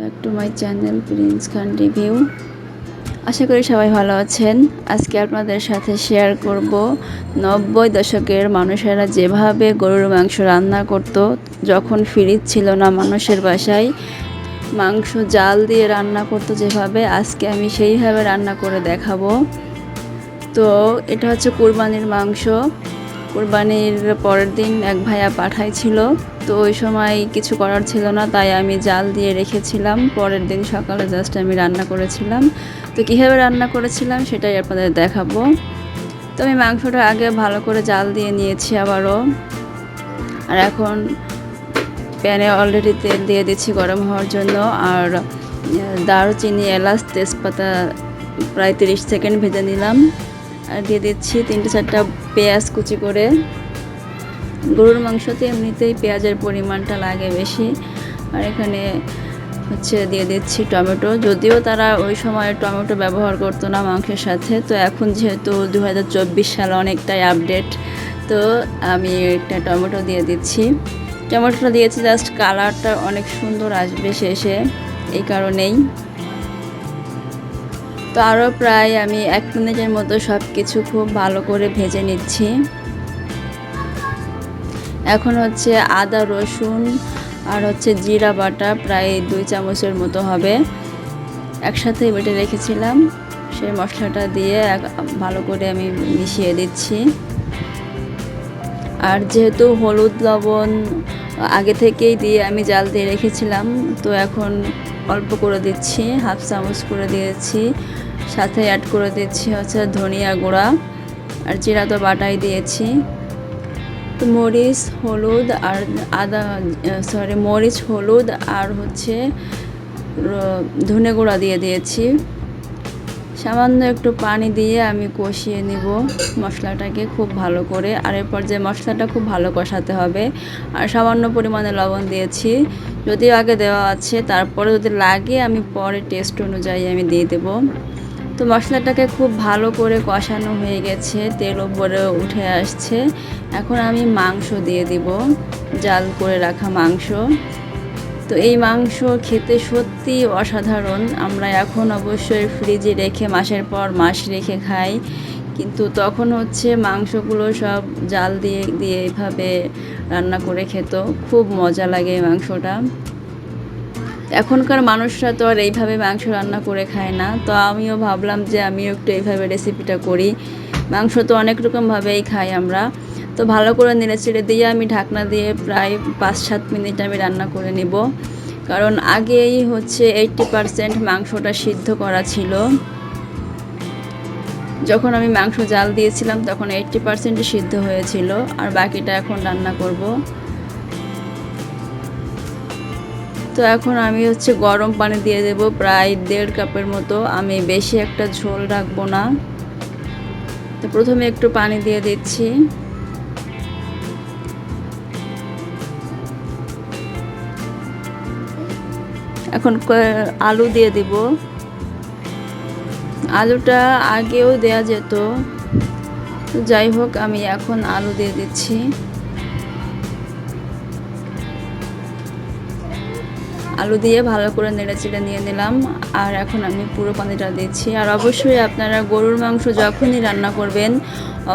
Back to my channel Prince Khan review আশা করি সবাই ভালো আছেন। আজকে আপনাদের সাথে শেয়ার করব নব্বই দশকের মানুষেরা যেভাবে গরুর মাংস রান্না করত, যখন ফ্রিজ ছিল না মানুষের বাসায়, মাংস জাল দিয়ে রান্না করতো যেভাবে, আজকে আমি সেইভাবে রান্না করে দেখাবো। তো এটা হচ্ছে কুরবানির মাংস। কুরবানির পরের দিন এক ভাইয়া পাঠাইছিল। তো ওই সময় কিছু করার ছিল না, তাই আমি জাল দিয়ে রেখেছিলাম। পরের দিন সকালে জাস্ট আমি রান্না করেছিলাম। তো কীভাবে রান্না করেছিলাম সেটাই আপনাদের দেখাবো। তো আমি মাংসটা আগে ভালো করে জাল দিয়ে নিয়েছি আবারও। আর এখন প্যানে অলরেডি তেল দিয়ে দিচ্ছি গরম হওয়ার জন্য। আর দারুচিনি, এলাচ, তেজপাতা প্রায় তিরিশ সেকেন্ড ভেজে নিলাম। আর দিয়ে দিচ্ছি তিনটে চারটা পেঁয়াজ কুচি করে। গরুর মাংসতে এমনিতেই পেঁয়াজের পরিমাণটা লাগে বেশি। আর এখানে হচ্ছে দিয়ে দিচ্ছি টমেটো। যদিও তারা ওই সময় টমেটো ব্যবহার করতো না মাংসের সাথে, তো এখন যেহেতু দু সাল অনেকটাই আপডেট তো আমি একটা টমেটো দিয়ে দিচ্ছি। টমেটোটা দিয়েছি জাস্ট কালারটা অনেক সুন্দর আসবে শেষে, এই কারণেই। তো আরও প্রায় আমি এক মিনিটের মতো সব কিছু খুব ভালো করে ভেজে নিচ্ছি। এখন হচ্ছে আদা, রসুন আর হচ্ছে জিরা বাটা প্রায় দুই চামচের মতো হবে। একসাথে বেটে রেখেছিলাম, সেই মশলাটা দিয়ে ভালো করে আমি মিশিয়ে দিচ্ছি। আর যেহেতু হলুদ, লবণ আগে থেকেই দিয়ে আমি জাল দিয়ে রেখেছিলাম, তো এখন অল্প করে দিচ্ছি, হাফ চামচ করে দিয়েছি। সাথে অ্যাড করে দিচ্ছি হচ্ছে ধনিয়া গুঁড়া আর জিরা তো বাটাই দিয়েছি। তো মরিচ, হলুদ আর আদা সরি মরিচ, হলুদ আর হচ্ছে ধনে গুঁড়া দিয়ে দিয়েছি। সামান্য একটু পানি দিয়ে আমি কষিয়ে নিব মশলাটাকে খুব ভালো করে। আর এরপর যে মশলাটা খুব ভালো কষাতে হবে, আর সামান্য পরিমাণে লবণ দিয়েছি। যদিও আগে দেওয়া আছে, তারপরে যদি লাগে আমি পরে টেস্ট অনুযায়ী আমি দিয়ে দেব। তো মশলাটাকে খুব ভালো করে কষানো হয়ে গেছে, তেল উপরে উঠে আসছে। এখন আমি মাংস দিয়ে দিব, জাল করে রাখা মাংস। তো এই মাংস খেতে সত্যি অসাধারণ। আমরা এখন অবশ্যই ফ্রিজে রেখে মাসের পর মাস রেখে খাই। কিন্তু তখন হচ্ছে মাংসগুলো সব জাল দিয়ে দিয়ে এইভাবে রান্না করে খেত। খুব মজা লাগে এই মাংসটা। এখনকার মানুষরা তো আর এইভাবে মাংস রান্না করে খায় না। তো আমিও ভাবলাম যে আমিও একটু এইভাবে রেসিপিটা করি। মাংস তো অনেক রকমভাবেই খাই আমরা। তো ভালো করে নেড়ে চেড়ে দিয়ে আমি ঢাকনা দিয়ে প্রায় পাঁচ সাত মিনিট আমি রান্না করে নিব। কারণ আগেই হচ্ছে এইটটি পারসেন্ট মাংসটা সিদ্ধ করা ছিল। যখন আমি মাংস জাল দিয়েছিলাম তখন এইটটি পারসেন্টই সিদ্ধ হয়েছিল। আর বাকিটা এখন রান্না করব। তো এখন আমি হচ্ছে গরম পানি দিয়ে দেব প্রায় দেড় কাপের মতো। আমি বেশি একটা ঝোল রাখব না। তো প্রথমে একটু পানি দিয়ে দিচ্ছি। এখন আলু দিয়ে দিব। আলুটা আগেও দেয়া যেত। যাই হোক, আমি এখন আলু দিয়ে দিচ্ছি। আলু দিয়ে ভালো করে নেড়ে চেড়ে নিয়ে নিলাম। আর এখন আমি পুরো পানিটা দিচ্ছি। আর অবশ্যই আপনারা গরুর মাংস যখনই রান্না করবেন,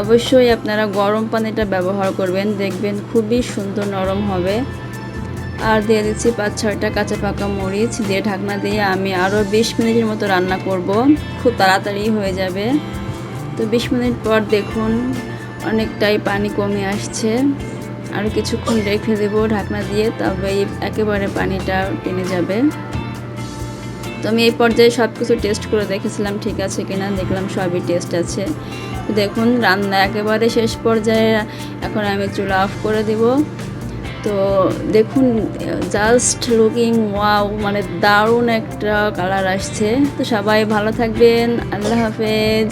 অবশ্যই আপনারা গরম পানিটা ব্যবহার করবেন। দেখবেন খুবই সুন্দর নরম হবে। আর দিয়ে দিচ্ছি পাঁচ, ছয়টা কাঁচা পাকা মরিচ, দিয়ে ঢাকনা দিয়ে আমি আরও বিশ মিনিটের মতো রান্না করব। খুব তাড়াতাড়ি হয়ে যাবে। তো বিশ মিনিট পর দেখুন অনেকটাই পানি কমে আসছে। আর কিছুক্ষণ রেখে দেবো ঢাকনা দিয়ে, তবে একেবারে পানিটা টেনে যাবে। তো আমি এই পর্যায়ে সব কিছু টেস্ট করে দেখেছিলাম ঠিক আছে কিনা, দেখলাম সবই টেস্ট আছে। দেখুন রান্না একেবারে শেষ পর্যায়ে, এখন আমি চুলা অফ করে দেব। তো দেখুন জাস্ট লুকিং ওয়াও মানে দারুণ একটা কালার আসছে। তো সবাই ভালো থাকবেন, আল্লাহ হাফেজ।